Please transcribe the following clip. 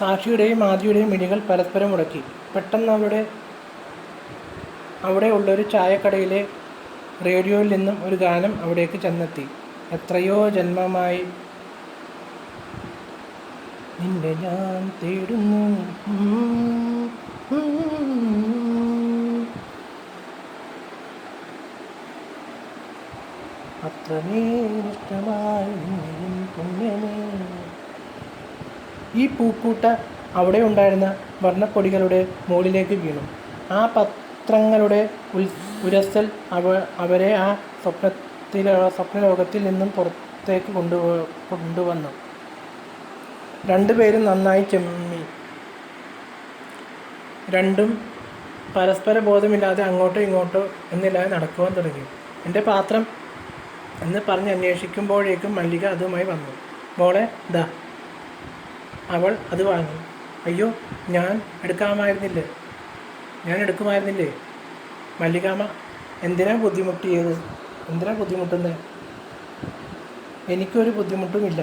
സാക്ഷിയുടെയും ആദിയുടെയും മിടികൾ പരസ്പരം മുടക്കി പെട്ടെന്ന് അവിടെ അവിടെ ഉള്ളൊരു ചായക്കടയിലെ റേഡിയോയിൽ നിന്നും ഒരു ഗാനം അവിടേക്ക് ചെന്നെത്തി എത്രയോ ജന്മമായി നിന്നെ ഞാൻ തേടുന്നു അത്രമേ ഉം. ഈ പൂക്കൂട്ട അവിടെ ഉണ്ടായിരുന്ന വർണപ്പൊടികളുടെ മുകളിലേക്ക് വീണു. ആ പത്രങ്ങളുടെ ഉൽ ഉരസൽ അവ അവരെ ആ സ്വപ്നത്തിൽ സ്വപ്നലോകത്തിൽ നിന്നും പുറത്തേക്ക് കൊണ്ടു കൊണ്ടുവന്നു. രണ്ടുപേരും നന്നായി ചെമ്മി. രണ്ടും പരസ്പര ബോധമില്ലാതെ അങ്ങോട്ടോ ഇങ്ങോട്ടോ എന്നില്ലാതെ നടക്കുവാൻ തുടങ്ങി. എന്റെ പാത്രം എന്ന് പറഞ്ഞ് അന്വേഷിക്കുമ്പോഴേക്കും മല്ലിക അതുമായി വന്നു. മോളെ ദാ അവൾ അത് വാങ്ങി. അയ്യോ ഞാൻ എടുക്കാമായിരുന്നില്ലേ? ഞാൻ എടുക്കുമായിരുന്നില്ലേ? മല്ലികാമ എന്തിനാ ബുദ്ധിമുട്ടിയത്? എന്തിനാ ബുദ്ധിമുട്ടുന്നത് എനിക്കൊരു ബുദ്ധിമുട്ടുമില്ല.